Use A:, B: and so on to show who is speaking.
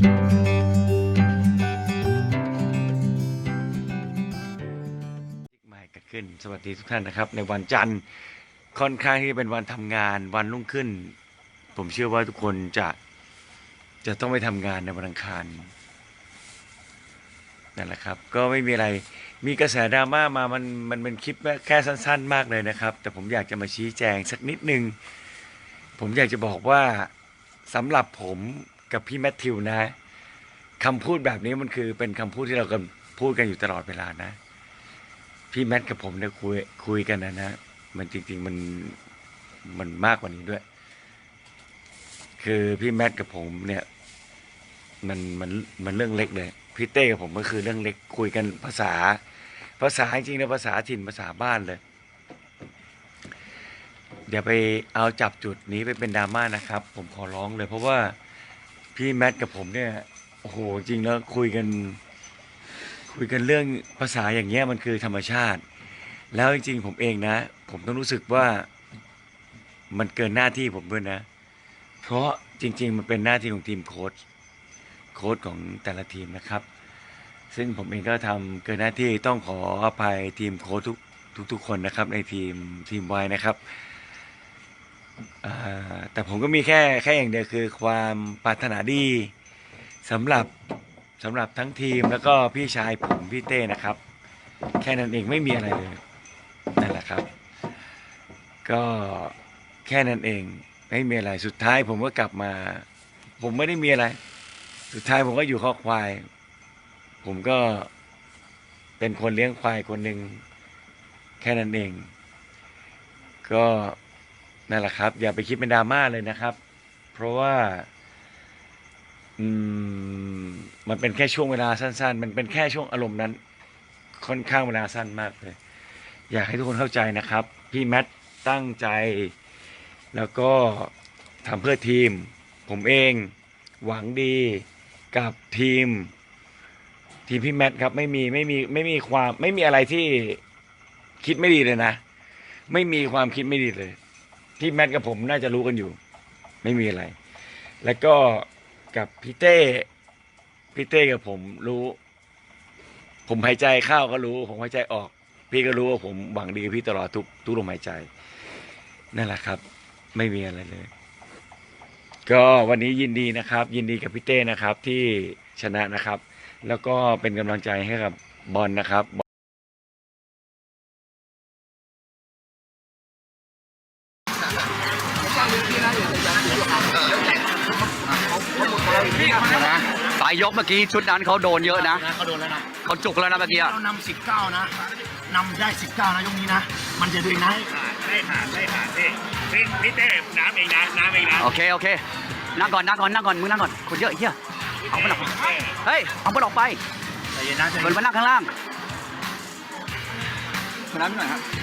A: ใหม่เกิดขึ้น สวัสดีทุกท่านนะครับ ในวันจันทร์ค่อนข้างที่จะเป็นวันทำงานวันรุ่งขึ้น ผมเชื่อว่าทุกคนจะจะต้องไปทำงานในวันอังคารนั่นแหละครับ ก็ไม่มีอะไรมีกระแสดราม่ามามันมันเป็นคลิปแค่สั้น ๆ มากเลยนะครับ แต่ผมอยากจะมาชี้แจงสักนิดนึง ผมอยากจะบอกว่าสำหรับผม กับพี่แมทธิวนะคำพูดแบบนี้มันคือเป็นคำพูดที่เรากันพูดกันอยู่ตลอดเวลานะ พี่แมทกับผมเนี่ยคุยคุยกันนะนะมันจริง ๆ มันมันมากกว่านี้ด้วย คือพี่แมทกับผมเนี่ย มันมันมันเรื่องเล็กเลยพี่เต้กับผมก็คือเรื่องเล็กคุยกันภาษา ภาษาจริงๆนะภาษาถิ่นภาษาบ้านเลยเดี๋ยวไปเอาจับจุดนี้ไปเป็นดราม่านะครับ ผมขอร้องเลย เพราะว่า พี่แมทกับผมเนี่ยโอ้โหจริงแล้วคุยกัน คุยกันเรื่องภาษาอย่างเงี้ยมันคือธรรมชาติ แล้วจริงๆผมเองนะ ผมต้องรู้สึกว่ามันเกินหน้าที่ผมด้วยนะ เพราะจริง ๆ มันเป็นหน้าที่ของทีมโค้ชโค้ชของแต่ละทีมนะครับ ซึ่งผมเองก็ทำเกินหน้าที่ต้องขออภัยทีมโค้ชทุกทุกๆคนนะครับ ในทีมทีมไว้นะครับ แต่ผมก็มีแค่แค่อย่างเดียวคือความปรารถนาดีสำหรับสำหรับทั้งทีมแล้วก็พี่ชายผมพี่เต้นะครับ แค่นั้นเองไม่มีอะไรเลยนั่นแหละครับ ก็แค่นั้นเองไม่มีอะไรสุดท้ายผมก็กลับมา ผมไม่ได้มีอะไร สุดท้ายผมก็อยู่ข้อควาย ผมก็เป็นคนเลี้ยงควายคนหนึ่งแค่นั้นเอง ก็ นั่นแหละครับ อย่าไปคิดเป็นดราม่าเลยนะครับ เพราะว่าอืมมันเป็นแค่ช่วงเวลาสั้น ๆ มันเป็นแค่ช่วงอารมณ์นั้น ค่อนข้างเวลาสั้นมากเลย อยากให้ทุกคนเข้าใจนะครับ พี่แมทตั้งใจ แล้วก็ทำเพื่อทีม ผมเองหวังดีกับทีม ทีมพี่แมทครับไม่มีไม่มีไม่มีความไม่มีอะไรที่คิดไม่ดีเลยนะ ไม่มีความคิดไม่ดีเลย พี่แมทกับผมน่าจะรู้กันอยู่ ไม่มีอะไร แล้วก็กับพี่เต้พี่เต้กับผมรู้ ผมหายใจเข้าก็รู้ ผมหายใจออก พี่ก็รู้ว่าผมหวังดีกับพี่ตลอดทุกทุกลมหายใจนั่นแหละครับ ไม่มีอะไรเลย ก็วันนี้ยินดีนะครับ ยินดีกับพี่เต้นะครับที่ชนะนะครับ แล้วก็เป็นกำลังใจให้กับบอลนะครับ
B: นะสายยกเมื่อกี้ชุดนั้นเขาโดนเยอะนะ
C: นะเขาโดนแล้วนะ
B: เขาจุกแล้วนะเมื่อกี้อะ
C: เรานำสิบเก้านะนำได้สิบเก้านะยกนี้นะ มันจะดูนะ
D: ได้ผ่านได้ผ่านพี่พี่พี่เต้น้ำเองนะน้ำเองนะ
B: โอเคโอเคนั่งก่อนนั่งก่อนนั่งก่อนมึงนั่งก่อนคนเยอะเฮียเอามันออกไปเฮ้ยเอามันออกไป
C: ใจเย็นนะใจ
B: มัน
C: เย็น
B: มานั่งข้างล่าง
C: คนนั้นหน่อยครับ